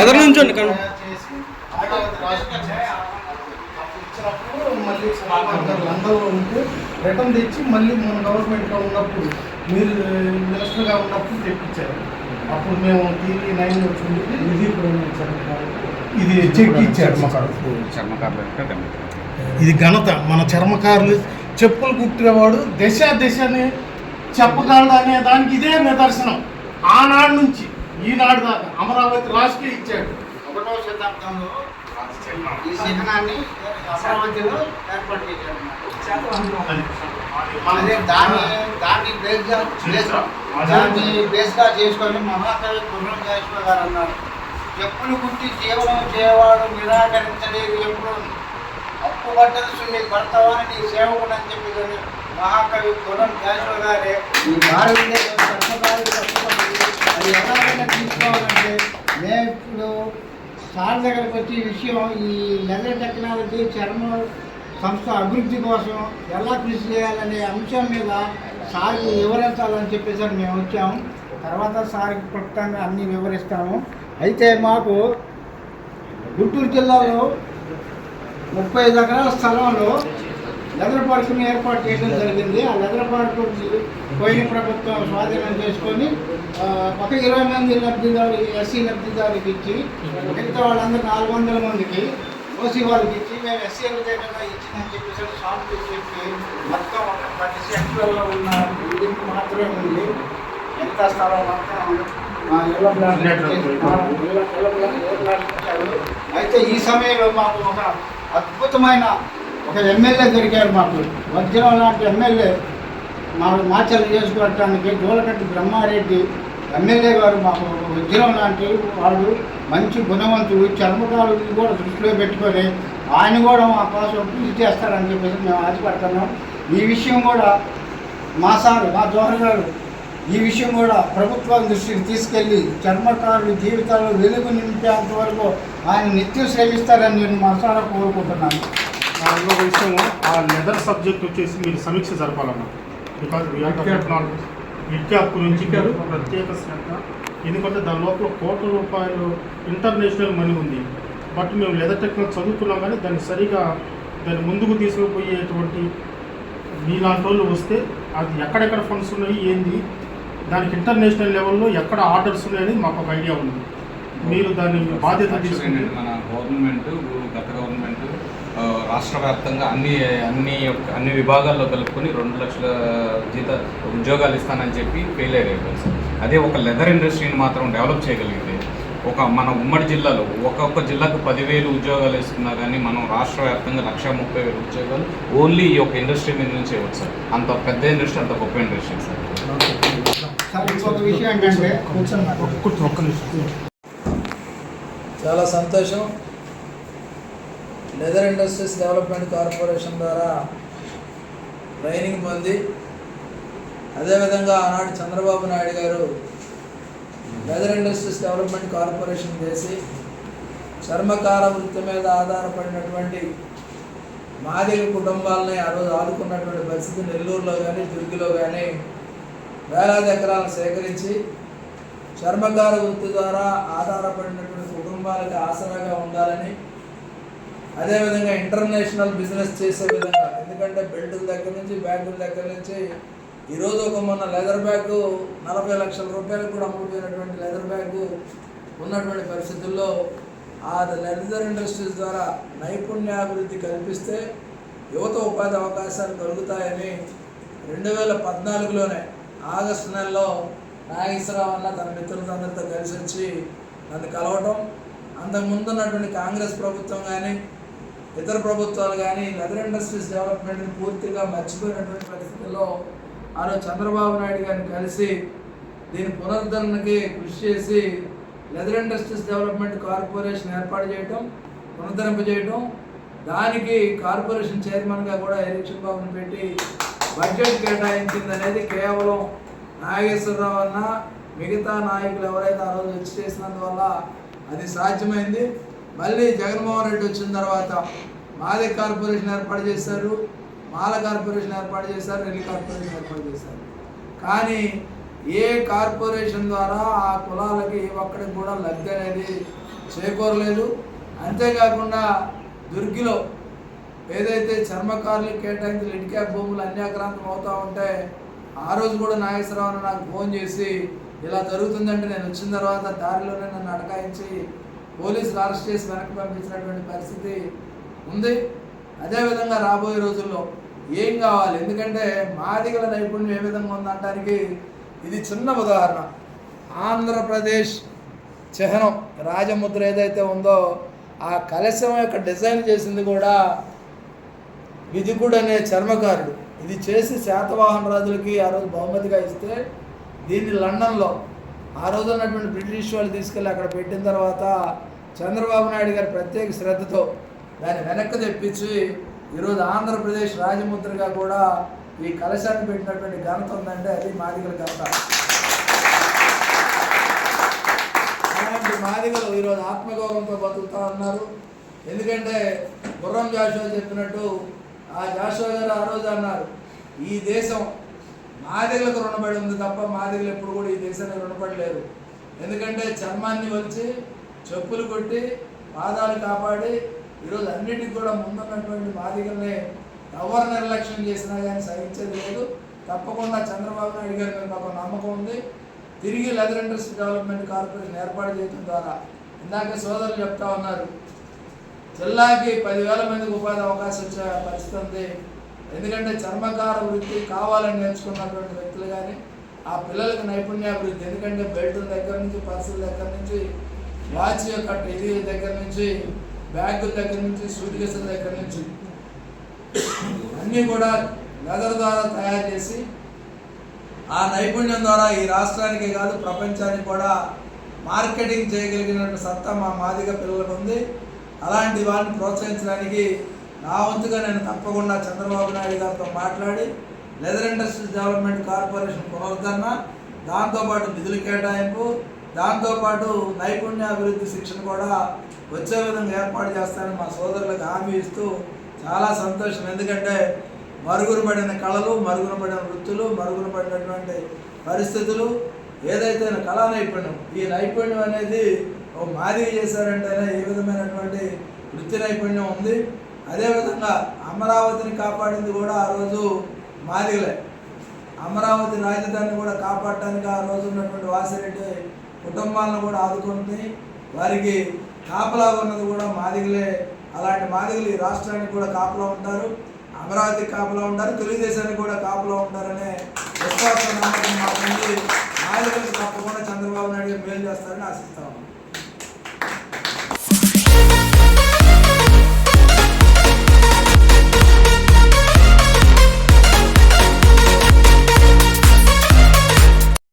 ఎదురు నుంచోండి కన్- మళ్ళీ అందరూ ఉంటే రిటర్న్ తెచ్చి మళ్ళీ మన గవర్నమెంట్లో ఉన్నప్పుడు మీరు మినిస్టర్గా ఉన్నప్పుడు తెప్పించారు అప్పుడు మేము టీవీ నైన్ వచ్చింది ఇది ఇది చెక్ ఇచ్చారు మాకు చర్మకారులు. ఇది ఘనత మన చర్మకారులు. చెప్పులు కుట్టేవాడు దశ దశని చెప్పగలడు అనే దానికి ఇదే నిదర్శనం. ఆనాడు నుంచి ఈనాడు దాకా అమరావతి రాజకీయ ఇచ్చాడు. ఒకటో శతాబ్దంలో ఈ అమరావతిలో ఏర్పాటు చేశారు. దాన్ని దాన్ని బేస్గా దాన్ని బేస్గా చేసుకొని మహాకవి కుర్రంకేశ్వర గారు అన్నారు. చెప్పులు కుట్టి జీవనం చేయవాడు నిరాకరించలేదు ఎప్పుడు. అప్పు బట్టలు సున్ని భర్తవాని నీ సేవకుడు అని చెప్పి మహాకవి కుర్రం కేశవ గారే. ఈ భారతదేశ అది ఎలాగైనా తీసుకోవాలంటే మేము ఇప్పుడు సార్ దగ్గరకు వచ్చి విషయం ఈ లెదర్ టెక్నాలజీ చర్మ సంస్థ అభివృద్ధి కోసం ఎలా కృషి చేయాలనే అంశం మీద సార్కి వివరించాలని చెప్పేసి మేము వచ్చాము. తర్వాత సార్కి క్లుప్తంగా అన్నీ వివరిస్తాము. అయితే మాకు గుంటూరు జిల్లాలో ముప్పై ఐదు ఎకరాల స్థలంలో లెదర్ పార్కుని ఏర్పాటు చేయడం జరిగింది. ఆ లెదర్ పార్కు పోయిన ప్రభుత్వం స్వాధీనం చేసుకొని ఒక ఇరవై మంది లబ్ధిదారు ఎస్సీ లబ్ధిదారుకి ఇచ్చి మిగతా వాళ్ళందరూ నాలుగు వందల మందికి ఓసీ వాళ్ళకి ఇచ్చి మేము ఎస్సీ దగ్గర ఇచ్చిందని చెప్పేసి షాప్ చెప్పి మొత్తం ఒక పది సెంటర్లో ఉన్న బిల్డింగ్ మాత్రమే ఉంది. ఎంత స్థలం మొత్తం. అయితే ఈ సమయంలో మాకు ఒక అద్భుతమైన ఒక ఎమ్మెల్యే దొరికారు మాకు. వజ్రం లాంటి ఎమ్మెల్యే మాకు మాచల్ నియోజకవర్గానికి జోలకంటి బ్రహ్మారెడ్డి ఎమ్మెల్యే గారు మాకు వజ్రం లాంటి వాడు మంచి గుణవంతుడు చర్మకారులు కూడా దృష్టిలో పెట్టుకొని ఆయన కూడా మా కోసం పూజ చేస్తారని చెప్పేసి మేము ఆశపడుతున్నాం. ఈ విషయం కూడా మా సార్ మా జోహర్ గారు ఈ విషయం కూడా ప్రభుత్వం దృష్టికి తీసుకెళ్ళి చర్మకారుల జీవితాల్లో వెలుగు నింపేంత వరకు ఆయన నిత్యం శ్రమిస్తారని నేను మనసారా కోరుకుంటున్నాను. ఆ, ఇంకొక విషయము ఆ లెదర్ సబ్జెక్ట్ వచ్చేసి మీరు సమీక్ష జరపాలన్న. బికాజ్ విద్యాప్ గురించి. ప్రత్యేక శ్రద్ధ. ఎందుకంటే దాని లోపల కోట్ల రూపాయలు ఇంటర్నేషనల్ మనీ ఉంది. బట్ మేము లెదర్ టెక్నాలజీ చదువుకున్నాం కానీ దాన్ని సరిగా దాన్ని ముందుకు తీసుకుపోయేటువంటి మీలాంటి వాళ్ళు వస్తే అది ఎక్కడెక్కడ ఫండ్స్ ఉన్నాయి ఏంది? దానికి ఇంటర్నేషనల్ లెవెల్లో ఎక్కడ ఆర్డర్స్ ఉన్నాయని మాకు ఒక ఐడియా ఉంది. మీరు దాన్ని బాధ్యత ఏంటంటే మన గవర్నమెంట్ గత గవర్నమెంట్ రాష్ట్ర వ్యాప్తంగా అన్ని అన్ని యొక్క- అన్ని విభాగాల్లో కలుపుకొని రెండు లక్షల జీత ఉద్యోగాలు ఇస్తానని చెప్పి ఫెయిల్ అయ్యారు సార్ అదే ఒక లెదర్ ఇండస్ట్రీని మాత్రం డెవలప్ చేయగలిగితే ఒక మన ఉమ్మడి జిల్లాలో ఒక్కొక్క జిల్లాకు పదివేలు ఉద్యోగాలు ఇస్తున్నా కానీ మనం రాష్ట్ర వ్యాప్తంగా లక్ష ముప్పై వేలు ఉద్యోగాలు ఓన్లీ ఈ యొక్క ఇండస్ట్రీ మీద నుంచి ఇవ్వచ్చు సార్. అంత పెద్ద ఇండస్ట్రీ అంత గొప్ప ఇండస్ట్రీ సార్. చాలా సంతోషం. లెదర్ ఇండస్ట్రీస్ డెవలప్మెంట్ కార్పొరేషన్ ద్వారా ట్రైనింగ్ పొంది అదేవిధంగా ఆనాడు చంద్రబాబు నాయుడు గారు లెదర్ ఇండస్ట్రీస్ డెవలప్మెంట్ కార్పొరేషన్ చేసి చర్మకార వృత్తి మీద ఆధారపడినటువంటి మాదిగ కుటుంబాలని ఆ రోజు ఆదుకున్నటువంటి పరిస్థితి నెల్లూరులో కానీ దుర్గిలో కానీ వేలాది ఎకరాలను సేకరించి చర్మకార వృత్తి ద్వారా ఆధారపడినటువంటి కుటుంబాలకు ఆసరాగా ఉండాలని అదేవిధంగా ఇంటర్నేషనల్ బిజినెస్ చేసే విధంగా. ఎందుకంటే బెల్టుల దగ్గర నుంచి బ్యాగుల దగ్గర నుంచి ఈరోజు ఒక మొన్న లెదర్ బ్యాగ్ నలభై లక్షల రూపాయలకు కూడా అమ్ముకుపోయినటువంటి లెదర్ బ్యాగ్ ఉన్నటువంటి పరిస్థితుల్లో ఆ లెదర్ ఇండస్ట్రీస్ ద్వారా నైపుణ్యాభివృద్ధి కల్పిస్తే యువత ఉపాధి అవకాశాలు కలుగుతాయని రెండు వేల పద్నాలుగులోనే ఆగస్టు నెలలో నాగేశ్వరరావు అన్న తన మిత్రులందరితో కలిసి వచ్చి నన్ను కలవటం. అంతకుముందు ఉన్నటువంటి కాంగ్రెస్ ప్రభుత్వం కానీ ఇతర ప్రభుత్వాలు కానీ లెదర్ ఇండస్ట్రీస్ డెవలప్మెంట్ని పూర్తిగా మర్చిపోయినటువంటి పరిస్థితుల్లో ఆ చంద్రబాబు నాయుడు గారిని కలిసి దీని పునరుద్ధరణకి కృషి చేసి లెదర్ ఇండస్ట్రీస్ డెవలప్మెంట్ కార్పొరేషన్ ఏర్పాటు చేయటం పునరుద్ధరింపజేయటం దానికి కార్పొరేషన్ చైర్మన్గా కూడా ఎలక్షన్ బాబును పెట్టి బడ్జెట్ కేటాయించింది అనేది కేవలం నాగేశ్వరరావు అన్న మిగతా నాయకులు ఎవరైతే ఆ రోజు వచ్చి చేసినందువల్ల అది సాధ్యమైంది. మళ్ళీ జగన్మోహన్ రెడ్డి వచ్చిన తర్వాత మాది కార్పొరేషన్ ఏర్పాటు చేశారు మాల కార్పొరేషన్ ఏర్పాటు చేశారు రెల్లి కార్పొరేషన్ ఏర్పాటు చేశారు. కానీ ఏ కార్పొరేషన్ ద్వారా ఆ కులాలకి ఒక్కడికి కూడా లబ్ధి అనేది చేకూరలేదు. అంతేకాకుండా దుర్గిలో ఏదైతే చర్మకారులు కేటాయించిన ఇటుకా భూములు అన్యాక్రాంతం అవుతూ ఉంటే ఆ రోజు కూడా నాగేశ్వరరావు నాకు ఫోన్ చేసి ఇలా జరుగుతుందంటే నేను వచ్చిన తర్వాత దారిలోనే నన్ను అడగాయించి పోలీసులు అరెస్ట్ చేసి వెనక్కి పంపించినటువంటి పరిస్థితి ఉంది. అదేవిధంగా రాబోయే రోజుల్లో ఏం కావాలి? ఎందుకంటే మాదిగల నైపుణ్యం ఏ విధంగా ఉందంటానికి ఇది చిన్న ఉదాహరణ. ఆంధ్రప్రదేశ్ చిహ్నం రాజముద్ర ఏదైతే ఉందో ఆ కలశం యొక్క డిజైన్ చేసింది కూడా విధికుడు అనే చర్మకారుడు. ఇది చేసి శాతవాహన రాజులకి ఆ రోజు బహుమతిగా ఇస్తే దీన్ని లండన్లో ఆ రోజు ఉన్నటువంటి బ్రిటిష్ వాళ్ళు తీసుకెళ్ళి అక్కడ పెట్టిన తర్వాత చంద్రబాబు నాయుడు గారి ప్రత్యేక శ్రద్ధతో దాన్ని వెనక్కి తెప్పించి ఈరోజు ఆంధ్రప్రదేశ్ రాజముద్రగా కూడా ఈ కలశాన్ని పెట్టినటువంటి ఘనత ఉందంటే అది మాదిగల ఘనత. అలాంటి మాదిగలు ఈరోజు ఆత్మగౌరవంతో బతుకుతా ఉన్నారు. ఎందుకంటే గుర్రం జాషో చెప్పినట్టు ఆ జాషో గారు ఆ రోజు అన్నారు ఈ దేశం మాదిగలకు రుణపడి ఉంది తప్ప మాదిగలు ఎప్పుడు కూడా ఈ దేశానికి రుణపడలేరు. ఎందుకంటే చర్మాన్ని వచ్చి చెప్పులు కొట్టి పాదాలు కాపాడి ఈరోజు అన్నిటికి కూడా ముందున్నటువంటి మాదిగల్ని ఎవరు నిర్లక్ష్యం చేసినా కానీ సహించేది లేదు. తప్పకుండా చంద్రబాబు నాయుడు గారి మీద ఒక నమ్మకం ఉంది. తిరిగి లెదర్ ఇండస్ట్రీ డెవలప్మెంట్ కార్పొరేషన్ ఏర్పాటు చేయడం ద్వారా ఇందాక సోదరులు చెప్తా ఉన్నారు. జిల్లాకి పదివేల మందికి ఉపాధి అవకాశం వచ్చే పరిస్థితి ఉంది. ఎందుకంటే చర్మకార వృత్తి కావాలని నేర్చుకున్నటువంటి వ్యక్తులు కానీ ఆ పిల్లలకు నైపుణ్యాభివృద్ధి ఎందుకంటే బెల్ట్ దగ్గర నుంచి పర్సుల దగ్గర నుంచి వాచ్ యొక్క ఇది దగ్గర నుంచి బ్యాగుల దగ్గర నుంచి సూట్ కేసుల దగ్గర నుంచి అన్నీ కూడా లెదర్ ద్వారా తయారు చేసి ఆ నైపుణ్యం ద్వారా ఈ రాష్ట్రానికి కాదు ప్రపంచానికి కూడా మార్కెటింగ్ చేయగలిగినటువంటి సత్తా మా మాదిగ పిల్లలకు ఉంది. అలాంటి వారిని ప్రోత్సహించడానికి నా వంతుగా నేను తప్పకుండా చంద్రబాబు నాయుడు గారితో మాట్లాడి లెదర్ ఇండస్ట్రీస్ డెవలప్మెంట్ కార్పొరేషన్ పునరుద్ధరణ దాంతోపాటు నిధుల కేటాయింపు దాంతోపాటు నైపుణ్యాభివృద్ధి శిక్షణ కూడా వచ్చే విధంగా ఏర్పాటు చేస్తానని మా సోదరులకు హామీ ఇస్తూ చాలా సంతోషం. ఎందుకంటే మరుగున పడిన కళలు మరుగున పడిన వృత్తులు మరుగున పడినటువంటి పరిస్థితులు ఏదైతే కళా నైపుణ్యం ఈ నైపుణ్యం అనేది ఓ మాదిరి చేశారంటేనే ఏ విధమైనటువంటి వృత్తి నైపుణ్యం ఉంది. అదేవిధంగా అమరావతిని కాపాడింది కూడా ఆ రోజు మాదిగలే. అమరావతి రాజధానిని కూడా కాపాడటానికి ఆ రోజు ఉన్నటువంటి వాసిరెడ్డి కుటుంబాలను కూడా ఆదుకుంది. వారికి కాపలా ఉన్నది కూడా మాదిగలే. అలాంటి మాదిగలు ఈ రాష్ట్రానికి కూడా కాపలా ఉంటారు. అమరావతికి కాపలా ఉంటారు. తెలుగుదేశానికి కూడా కాపలా ఉంటారనే విశ్వాసం మాత్రం